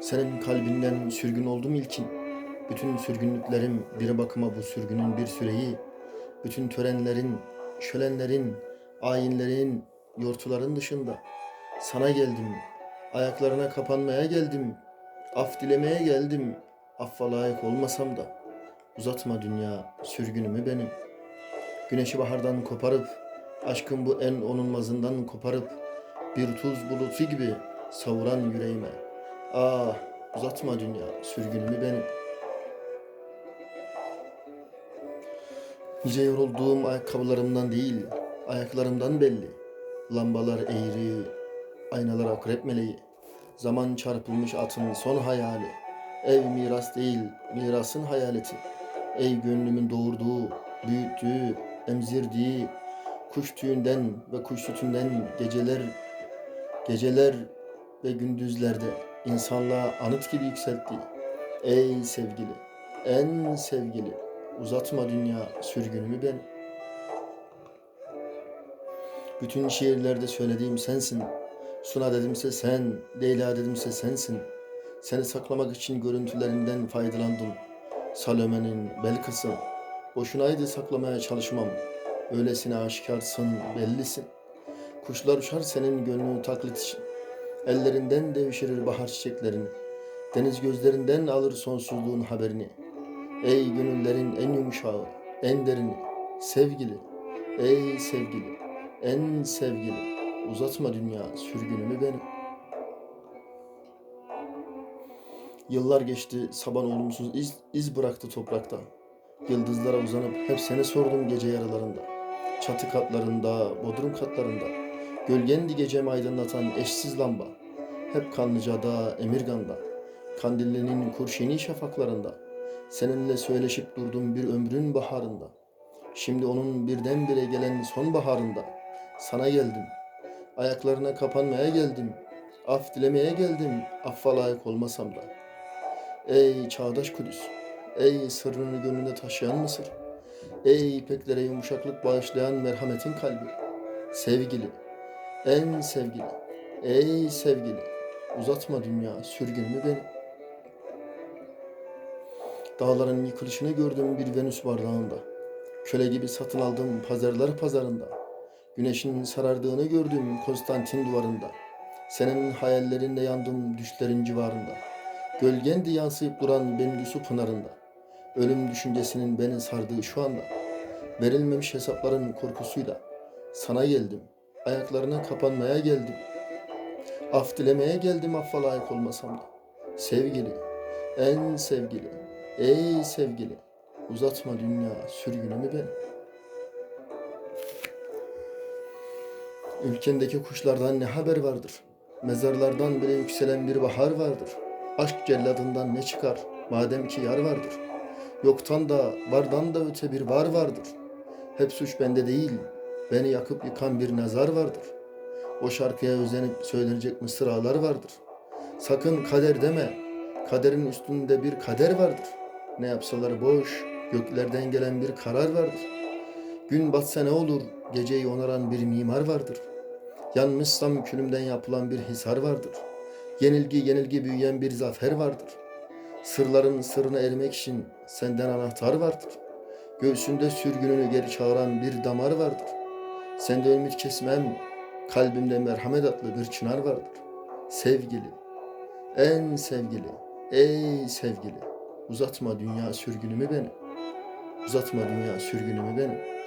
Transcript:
Senin kalbinden sürgün oldum ilkin. Bütün sürgünlüklerim bir bakıma bu sürgünün bir süreyi. Bütün törenlerin, şölenlerin, ayinlerin, yortuların dışında. Sana geldim, ayaklarına kapanmaya geldim. Af dilemeye geldim, affa layık olmasam da. Uzatma dünya sürgünümü benim. Güneşi bahardan koparıp, aşkın bu en onulmazından koparıp, bir tuz bulutu gibi savuran yüreğime. Ah uzatma dünya sürgünümü benim. Nice yorulduğum ayakkabılarımdan değil, ayaklarımdan belli. Lambalar eğri, aynalar akrep meleği. Zaman çarpılmış atın son hayali. Ev miras değil, mirasın hayaleti. Ey gönlümün doğurduğu, büyüttüğü, emzirdiği, kuş tüyünden ve kuş sütünden geceler, geceler ve gündüzlerde insanlığa anıt gibi yükseltti. Ey sevgili, en sevgili, uzatma dünya sürgünümü ben. Bütün şiirlerde söylediğim sensin. Suna dedimse sen, Leyla dedimse sensin. Seni saklamak için görüntülerinden faydalandım. Salome'nin Belkıs'ın. Boşunaydı saklamaya çalışmam. Öylesine aşikarsın, bellisin. Kuşlar uçar senin gönlünü taklit için. Ellerinden devşirir bahar çiçeklerini. Deniz gözlerinden alır sonsuzluğun haberini. Ey gönüllerin en yumuşağı, en derini, sevgili, ey sevgili, en sevgili, uzatma dünya sürgünümü benim. Yıllar geçti, saban olumsuz iz, iz bıraktı toprakta. Yıldızlara uzanıp hep seni sordum gece yarılarında. Çatı katlarında, bodrum katlarında. Gölgendi gecemi aydınlatan eşsiz lamba. Hep Kanlıca'da, Emirgan'da. Kandilli'nin kurşini şafaklarında. Seninle söyleşip durdum bir ömrün baharında. Şimdi onun birdenbire gelen sonbaharında. Sana geldim. Ayaklarına kapanmaya geldim. Af dilemeye geldim. Affa layık olmasam da. Ey çağdaş Kudüs. Ey sırrını gönlünde taşıyan Mısır. Ey ipeklere yumuşaklık bağışlayan merhametin kalbi. Sevgili, en sevgili, ey sevgili, uzatma dünya sürgünümü benim. Dağların yıkılışını gördüm bir Venüs bardağında. Köle gibi satın aldım pazarlar pazarında. Güneşin sarardığını gördüm Konstantin duvarında. Senin hayallerinle yandım düşlerin civarında. Gölgendi yansıyıp duran Bengüsü pınarında. Ölüm düşüncesinin beni sardığı şu anda. Verilmemiş hesapların korkusuyla. Sana geldim. Ayaklarına kapanmaya geldim. Af dilemeye geldim affa layık olmasam da. Sevgili, en sevgili, ey sevgili, uzatma dünya sürgünümü benim. Ülkendeki kuşlardan ne haber vardır? Mezarlardan bile yükselen bir bahar vardır. Aşk celladından ne çıkar? Madem ki yar vardır. Yoktan da vardan da öte bir var vardır. Hep suç bende değil, beni yakıp yıkan bir nazar vardır. O şarkıya özenip söylenecek mısralar vardır. Sakın kader deme, kaderin üstünde bir kader vardır. Ne yapsalar boş, göklerden gelen bir karar vardır. Gün batsa ne olur, geceyi onaran bir mimar vardır. Yanmışsam külümden yapılan bir hisar vardır. Yenilgi yenilgi büyüyen bir zafer vardır. Sırların sırrına ermek için senden anahtar vardır. Göğsünde sürgününü geri çağıran bir damar vardır. Sende ümit kesmem, kalbimde merhamet adlı bir çınar vardır. Sevgili, en sevgili, ey sevgili, uzatma dünya sürgünümü benim. Uzatma dünya sürgünümü benim.